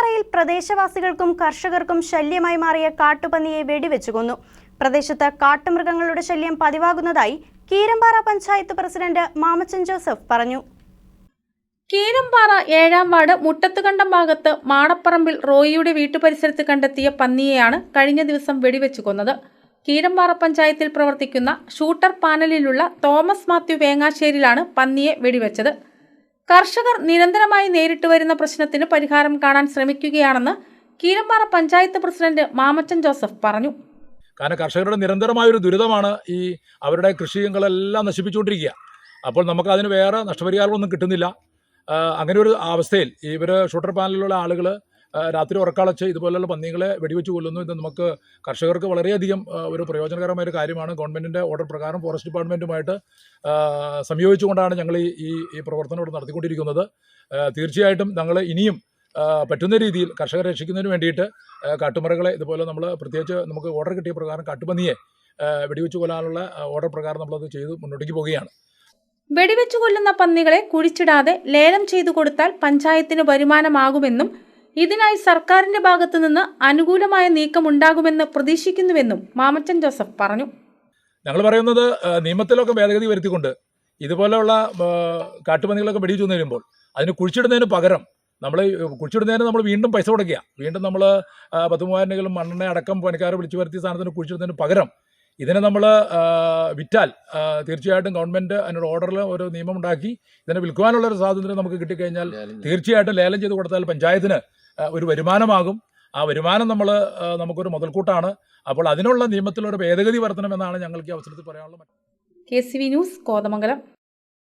കീരമ്പാറയിൽ പ്രദേശവാസികൾക്കും കർഷകർക്കും ശല്യമായി മാറിയ കാട്ടുപന്നിയെ വെടിവെച്ചു കൊന്നു. പ്രദേശത്ത് കാട്ടുമൃഗങ്ങളുടെ ശല്യം പതിവാകുന്നതായി കീരമ്പാറ പഞ്ചായത്ത് പ്രസിഡന്റ് മാമച്ചൻ ജോസഫ് പറഞ്ഞു. കീരമ്പാറ ഏഴാം വാർഡ് മുട്ടത്തുകണ്ടം ഭാഗത്ത് മാടപ്പറമ്പിൽ റോയിയുടെ വീട്ടുപരിസരത്ത് കണ്ടെത്തിയ പന്നിയെയാണ് കഴിഞ്ഞ ദിവസം വെടിവെച്ചു കൊന്നത്. കീരമ്പാറ പഞ്ചായത്തിൽ പ്രവർത്തിക്കുന്ന ഷൂട്ടർ പാനലിലുള്ള തോമസ് മാത്യു വേങ്ങാശ്ശേരിയിലാണ് പന്നിയെ വെടിവെച്ചത്. കർഷകർ നിരന്തരമായി നേരിട്ട് വരുന്ന പ്രശ്നത്തിന് പരിഹാരം കാണാൻ ശ്രമിക്കുകയാണെന്ന് കീരമ്പാറ പഞ്ചായത്ത് പ്രസിഡന്റ് മാമച്ചൻ ജോസഫ് പറഞ്ഞു. കാരണം കർഷകരുടെ നിരന്തരമായ ഒരു ദുരിതമാണ് ഈ അവരുടെ കൃഷികളെല്ലാം നശിപ്പിച്ചുകൊണ്ടിരിക്കുക. അപ്പോൾ നമുക്ക് അതിന് വേറെ നഷ്ടപരിഹാരമൊന്നും കിട്ടുന്നില്ല. അങ്ങനെ ഒരു അവസ്ഥയിൽ ഇവർ ഷൂട്ടർ പാനലിലുള്ള ആളുകൾ രാത്രി ഉറക്കളച്ച് ഇതുപോലെയുള്ള പന്നികളെ വെടിവെച്ച് കൊല്ലുന്നു. ഇത് നമുക്ക് കർഷകർക്ക് വളരെയധികം ഒരു പ്രയോജനകരമായ ഒരു കാര്യമാണ്. ഗവൺമെന്റിന്റെ ഓർഡർ പ്രകാരം ഫോറസ്റ്റ് ഡിപ്പാർട്ട്മെന്റുമായിട്ട് സംയോജിച്ചുകൊണ്ടാണ് ഞങ്ങൾ ഈ ഈ പ്രവർത്തനം ഇവിടെ നടത്തിക്കൊണ്ടിരിക്കുന്നത്. തീർച്ചയായിട്ടും ഞങ്ങൾ ഇനിയും പറ്റുന്ന രീതിയിൽ കർഷകരെ രക്ഷിക്കുന്നതിന് വേണ്ടിയിട്ട് കാട്ടുമറകളെ ഇതുപോലെ നമ്മൾ പ്രത്യേകിച്ച് നമുക്ക് ഓർഡർ കിട്ടിയ പ്രകാരം കാട്ടുപന്നിയെ വെടിവെച്ച് കൊല്ലാനുള്ള ഓർഡർ പ്രകാരം നമ്മളത് ചെയ്ത് മുന്നോട്ടേക്ക് പോവുകയാണ്. വെടിവെച്ചു കൊല്ലുന്ന പന്നികളെ കുഴിച്ചിടാതെ ലേലം ചെയ്തു കൊടുത്താൽ പഞ്ചായത്തിന് വരുമാനമാകുമെന്നും ഇതിനായി സർക്കാരിന്റെ ഭാഗത്തു നിന്ന് അനുകൂലമായ നീക്കമുണ്ടാകുമെന്ന് പ്രതീക്ഷിക്കുന്നുവെന്നും മാമച്ചൻ ജോസഫ് പറഞ്ഞു. ഞങ്ങൾ പറയുന്നത് നിയമത്തിലൊക്കെ ഭേദഗതി വരുത്തിക്കൊണ്ട് ഇതുപോലെയുള്ള കാട്ടുപന്നികളൊക്കെ വെടിച്ചു വരുമ്പോൾ അതിന് കുഴിച്ചിടുന്നതിന് പകരം നമ്മൾ കുഴിച്ചിടുന്നതിന് നമ്മൾ വീണ്ടും പൈസ കൊടുക്കുക. വീണ്ടും നമ്മൾ പത്ത് മൂവായിരം മണ്ണെണ്ണ അടക്കം പണിക്കാരെ വിളിച്ചു വരുത്തിയ സാധനത്തിന് കുഴിച്ചിടുന്നതിന് പകരം ഇതിനെ നമ്മൾ വിറ്റാൽ തീർച്ചയായിട്ടും ഗവൺമെന്റ് അതിനൊരു ഓർഡറിൽ ഒരു നിയമം ഉണ്ടാക്കി ഇതിനെ വിൽക്കുവാനുള്ള ഒരു സ്വാതന്ത്ര്യം നമുക്ക് കിട്ടിക്കഴിഞ്ഞാൽ തീർച്ചയായിട്ടും ലേലം ചെയ്ത് കൊടുത്താൽ പഞ്ചായത്തിന് ഒരു വരുമാനമാകും. ആ വരുമാനം നമ്മൾ നമുക്കൊരു മുതൽക്കൂട്ടാണ്. അപ്പോൾ അതിനുള്ള നിയമത്തിലൊരു ഭേദഗതി വരുത്തണമെന്നാണ് ഞങ്ങൾക്ക് ഈ അവസരത്തിൽ പറയാനുള്ളത്. K C V news Kothamangalam.